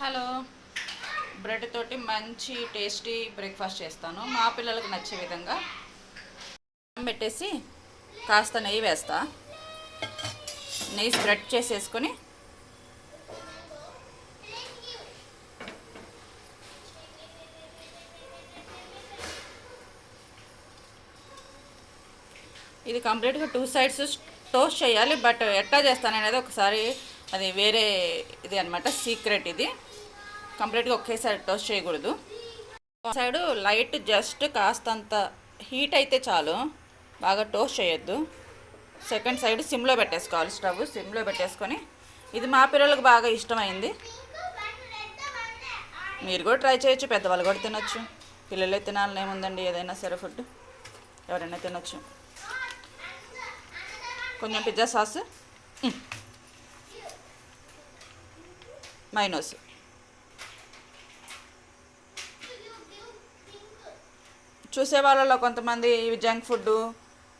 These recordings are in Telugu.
హలో. బ్రెడ్ తోటి మంచి టేస్టీ బ్రేక్ఫాస్ట్ చేస్తాను. మా పిల్లలకు నచ్చే విధంగా పెట్టేసి కాస్త నెయ్యి వేస్తా. నెయ్యి స్ప్రెడ్ చేసేసుకొని ఇది కంప్లీట్గా టూ సైడ్స్ టోస్ట్ చేయాలి బట్ ఎట్లా చేస్తాను అనేది ఒకసారి అది వేరే ఇది అనమాట సీక్రెట్ ఇది. కంప్లీట్గా ఒకేసారి టోస్ట్ చేయకూడదు. సైడ్ లైట్ జస్ట్ కాస్తంత హీట్ అయితే చాలు. బాగా టోస్ట్ చేయొద్దు. సెకండ్ సైడ్ సిమ్లో పెట్టేసుకోవాలి స్టవ్ సిమ్లో పెట్టేసుకొని. ఇది మా పిల్లలకు బాగా ఇష్టమైంది. మీరు కూడా ట్రై చేయొచ్చు పెద్దవాళ్ళు కూడా తినొచ్చు. పిల్లలే తినాలని ఏముందండి ఏదైనా సరే ఫుడ్ ఎవరైనా తినొచ్చు. కొంచెం పిజ్జా సాస్ మైనోస్. చూసే వాళ్ళలో కొంతమంది ఇవి జంక్ ఫుడ్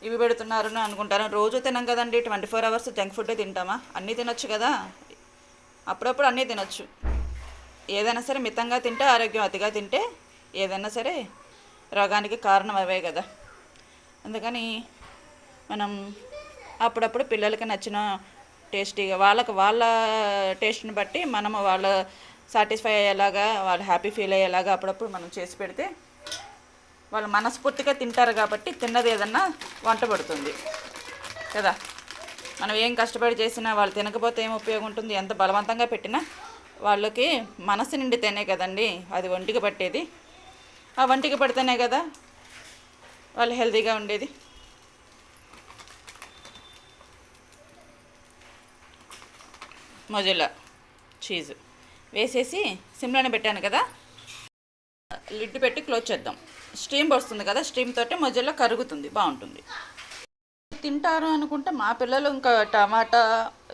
ఇవి పెడుతున్నారు అని అనుకుంటారు. రోజు తినం కదండి ట్వంటీ ఫోర్ అవర్స్ జంక్ ఫుడ్డే తింటామా? అన్నీ తినొచ్చు కదా? అప్పుడప్పుడు అన్నీ తినొచ్చు. ఏదైనా సరే మితంగా తింటే ఆరోగ్యం అతిగా తింటే ఏదైనా సరే రోగానికి కారణం అవే కదా. అందుకని మనం అప్పుడప్పుడు పిల్లలకి నచ్చిన టేస్టీగా వాళ్ళకి వాళ్ళ టేస్ట్ని బట్టి మనము వాళ్ళ సాటిస్ఫై అయ్యేలాగా వాళ్ళు హ్యాపీ ఫీల్ అయ్యేలాగా అప్పుడప్పుడు మనం చేసి పెడితే వాళ్ళు మనస్ఫూర్తిగా తింటారు కాబట్టి తిన్నది ఏదన్నా వంట పడుతుంది. కదా? మనం ఏం కష్టపడి చేసినా వాళ్ళు తినకపోతే ఏం ఉపయోగం ఉంటుంది? ఎంత బలవంతంగా పెట్టినా వాళ్ళకి మనసు నిండితేనే కదండి అది ఒంటికి పట్టేది. ఆ వంటికి పడితేనే కదా వాళ్ళు హెల్తీగా ఉండేది. Mozzarella cheese. వేసేసి సిమ్లోనే పెట్టాను కదా. లిడ్ పెట్టి క్లోజ్ చేద్దాం. స్టీమ్ వస్తుంది కదా స్టీమ్ తోటి మొజల్లో కరుగుతుంది బాగుంటుంది. తింటారు అనుకుంటే మా పిల్లలు ఇంకా టమాటా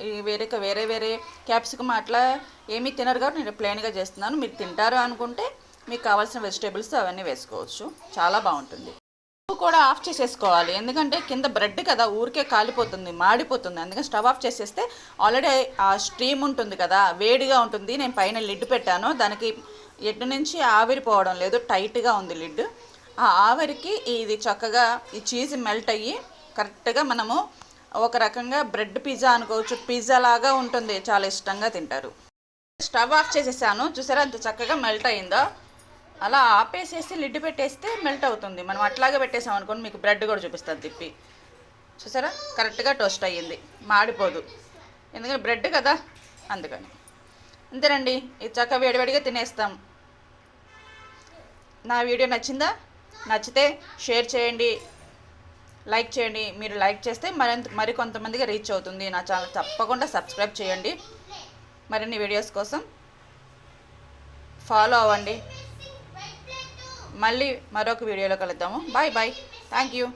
ఈ వేరే వేరే వేరే క్యాప్సికమ్ అట్లా ఏమీ తినరు కాబట్టి నేను ప్లెయిన్గా చేస్తున్నాను. మీరు తింటారు అనుకుంటే మీకు కావాల్సిన వెజిటేబుల్స్ అవన్నీ వేసుకోవచ్చు. చాలా బాగుంటుంది. కూడా ఆఫ్ చేసేసుకోవాలి. ఎందుకంటే కింద బ్రెడ్ కదా ఊరికే కాలిపోతుంది మాడిపోతుంది. అందుకని స్టవ్ ఆఫ్ చేసేస్తే ఆల్రెడీ ఆ స్ట్రీమ్ ఉంటుంది కదా వేడిగా ఉంటుంది. నేను పైన లిడ్ పెట్టాను. దానికి ఎటు నుంచి ఆవిరి పోవడం లేదు టైట్గా ఉంది లిడ్. ఆ ఆవిరికి ఇది చక్కగా ఈ చీజ్ మెల్ట్ అయ్యి కరెక్ట్గా మనము ఒక రకంగా బ్రెడ్ పిజ్జా అనుకోవచ్చు. పిజ్జా లాగా ఉంటుంది. చాలా ఇష్టంగా తింటారు. స్టవ్ ఆఫ్ చేసేసాను. చూసారా అంత చక్కగా మెల్ట్ అయిందో? అలా ఆపేసేసి లిడ్ పెట్టేస్తే మెల్ట్ అవుతుంది. మనం అట్లాగే పెట్టేసాం అనుకోండి మీకు బ్రెడ్ కూడా చూపిస్తుంది తిప్పి. చూసారా? కరెక్ట్గా టోస్ట్ అయ్యింది. మాడిపోదు. ఎందుకంటే బ్రెడ్ కదా. అందుకని. అంతేనండి. ఇది చక్కగా వేడివేడిగా తినేస్తాం. నా వీడియో నచ్చిందా? నచ్చితే షేర్ చేయండి. లైక్ చేయండి. మీరు లైక్ చేస్తే మరింత మరి కొంతమందికి రీచ్ అవుతుంది. నా ఛానల్ తప్పకుండా సబ్స్క్రైబ్ చేయండి. మరిన్ని వీడియోస్ కోసం ఫాలో అవ్వండి. మళ్ళీ మరొక వీడియోలో కలుద్దాము. Bye bye thank you